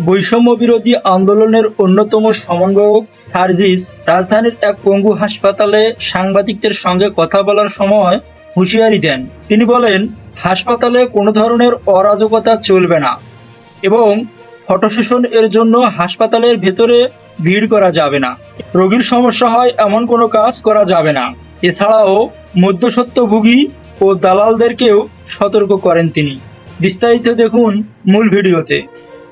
বৈষম্য বিরোধী আন্দোলনের অন্যতম সমন্বয়ক সার্জিস রাজধানীর এক পঙ্গু হাসপাতালে সাংবাদিকদের সঙ্গে কথা বলার সময় হুঁশিয়ারি দেন। তিনি বলেন, হাসপাতালে কোনো ধরনের অরাজকতা চলবে না এবং ফটো সেশন এর জন্য হাসপাতালের ভেতরে ভিড় করা যাবে না। রোগীর সমস্যা হয় এমন কোনো কাজ করা যাবে না। এছাড়াও মধ্যসত্ত্বভোগী ও দালালদেরকেও সতর্ক করেন তিনি। বিস্তারিত দেখুন মূল ভিডিওতে।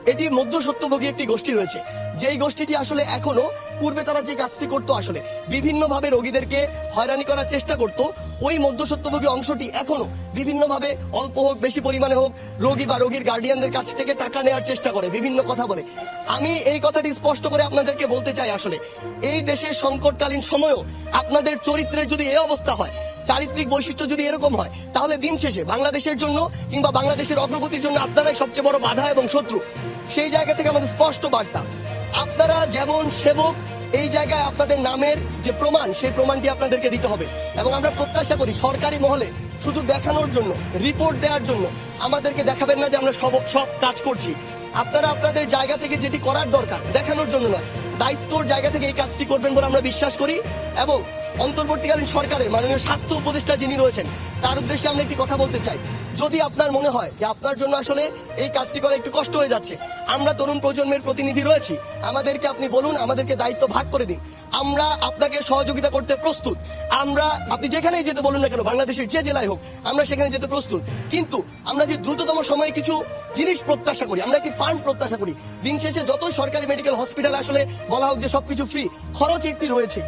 এটি মধ্য সত্যভোগী একটি গোষ্ঠী রয়েছে। যেই গোষ্ঠীটি আসলে এখনও পূর্বে তারা যে কাজটি করতো আসলে, বিভিন্নভাবে রোগীদেরকে হয়রানি করার চেষ্টা করত ওই মধ্যসত্যভোগী অংশটি এখনও বিভিন্নভাবে অল্প হোক, বেশি পরিমাণে হোক, রোগী বা রোগীর গার্ডিয়ানদের কাছ থেকে টাকা নেওয়ার চেষ্টা করে, বিভিন্ন কথা বলে। আমি এই কথাটি স্পষ্ট করে আপনাদেরকে বলতে চাই আসলে, এই দেশের সংকটকালীন সময়েও আপনাদের চরিত্রের যদি এই অবস্থা হয়, চারিত্রিক বৈশিষ্ট্য যদি এরকম হয়, তাহলে দিন শেষে বাংলাদেশের জন্য কিংবা বাংলাদেশের অগ্রগতির জন্য আপনারাই সবচেয়ে বড় বাধা এবং শত্রু। সেই জায়গা থেকে আমাদের স্পষ্ট বার্তা, আপনারা যেমন সেবক এই জায়গায় আপনাদের নামের যে প্রমাণ, সেই প্রমাণটি আপনাদেরকে দিতে হবে। এবং আমরা প্রত্যাশা করি সরকারি মহলে শুধু দেখানোর জন্য রিপোর্ট দেওয়ার জন্য আমাদেরকে দেখাবেন না যে আমরা সব সব কাজ করছি। আপনারা আপনাদের জায়গা থেকে যেটি করার দরকার, দেখানোর জন্য নয়, দায়িত্বর জায়গা থেকে এই কাজটি করবেন বলে আমরা বিশ্বাস করি। এবং অন্তর্বর্তীকালীন সরকারের মাননীয় স্বাস্থ্য উপদেষ্টা যিনি রয়েছেন, তার উদ্দেশ্যে আমরা একটি কথা বলতে চাই। যদি আপনার মনে হয় যে আপনার জন্য আসলে এই কাজটি করা একটু কষ্ট হয়ে যাচ্ছে, আমরা তরুণ প্রজন্মের প্রতিনিধি রয়েছি, আমাদেরকে আপনি বলুন, আমাদেরকে দায়িত্ব ভাগ করে দিন। আমরা আপনাকে সহযোগিতা করতে প্রস্তুত। আমরা, আপনি যেখানেই যেতে বলুন না কেন, বাংলাদেশের যে জেলায় হোক, আমরা সেখানে যেতে প্রস্তুত। কিন্তু আমরা যে দ্রুততম সময়ে কিছু জিনিস প্রত্যাশা করি, আমরা একটি ফান্ড প্রত্যাশা করি। দিন শেষে যতই সরকারি মেডিকেল হসপিটাল আসলে বলা হোক যে সবকিছু ফ্রি, খরচ একটি রয়েছে।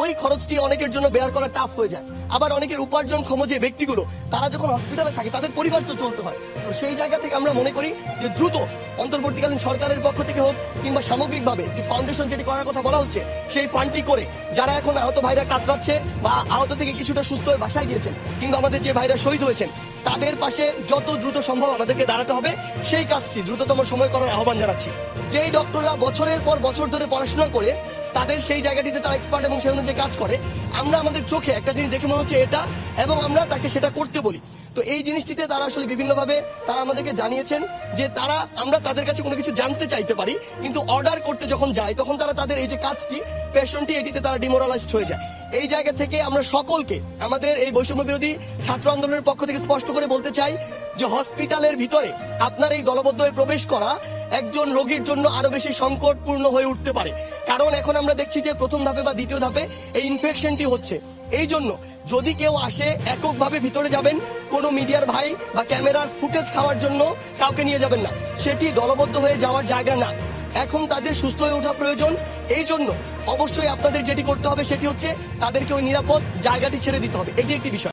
ওই খরচটি অনেকের জন্য বেয়ার করা টাফ হয়ে যায়। আবার অনেকের উপার্জন ক্ষম যে ব্যক্তিগুলো, তারা যখন হসপিটালে থাকে, তাদের পরিবার তো চলতে হয়। তো সেই জায়গা থেকে আমরা মনে করি যে দ্রুত অন্তর্বর্তীকালীন সরকারের পক্ষ থেকে হোক কিংবা সামগ্রিকভাবে যে ফাউন্ডেশন যেটি করার কথা বলা হচ্ছে, সেই ফান্ডটি করে যারা এখন আহত ভাইরা কাতরাচ্ছে বা আহত থেকে কিছুটা সুস্থ হয়ে বাসায় গিয়েছেন কিংবা আমাদের যে ভাইরা শহীদ হয়েছেন, তাদের পাশে যত দ্রুত সম্ভব আমাদেরকে দাঁড়াতে হবে। সেই কাজটি দ্রুততম সময় করার আহ্বান জানাচ্ছি। যেই ডক্টররা বছরের পর বছর ধরে পড়াশোনা করে তাদের সেই জায়গাটিতে তারা এক্সপার্ট এবং সেই অনুযায়ী কাজ করে। আমরা আমাদের চোখে একটা জিনিস দেখে মনে হচ্ছে এটা, এবং আমরা তাকে সেটা করতে বলি। তো এই জিনিসটিতে তারা আসলে বিভিন্নভাবে তারা আমাদেরকে জানিয়েছেন যে তারা, আমরা তাদের কাছে কোনো কিছু জানতে চাইতে পারি, কিন্তু অর্ডার করতে যখন যায়, তখন তারা তাদের এই যে কাজটি পেশনটি এটিতে তারা ডিমোরালাইজড হয়ে যায়। এই জায়গা থেকে আমরা সকলকে, আমাদের এই বৈষম্য বিরোধী ছাত্র আন্দোলনের পক্ষ থেকে স্পষ্ট করে বলতে চাই যে হসপিটালের ভিতরে আপনার এই দলবদ্ধ হয়ে প্রবেশ করা একজন রোগীর জন্য আরও বেশি সংকটপূর্ণ হয়ে উঠতে পারে। কারণ এখন আমরা দেখছি যে প্রথম ধাপে বা দ্বিতীয় ধাপে এই ইনফেকশনটি হচ্ছে। এই জন্য যদি কেউ আসে এককভাবে ভিতরে যাবেন, কোনো মিডিয়ার ভাই বা ক্যামেরার ফুটেজ খাওয়ার জন্য কাউকে নিয়ে যাবেন না। সেটি দলবদ্ধ হয়ে যাওয়ার জায়গা না। এখন তাদের সুস্থ হয়ে ওঠা প্রয়োজন। এই জন্য অবশ্যই আপনাদের যেটি করতে হবে সেটি হচ্ছে তাদেরকে ওই নিরাপদ জায়গাটি ছেড়ে দিতে হবে। এটি একটি বিষয়।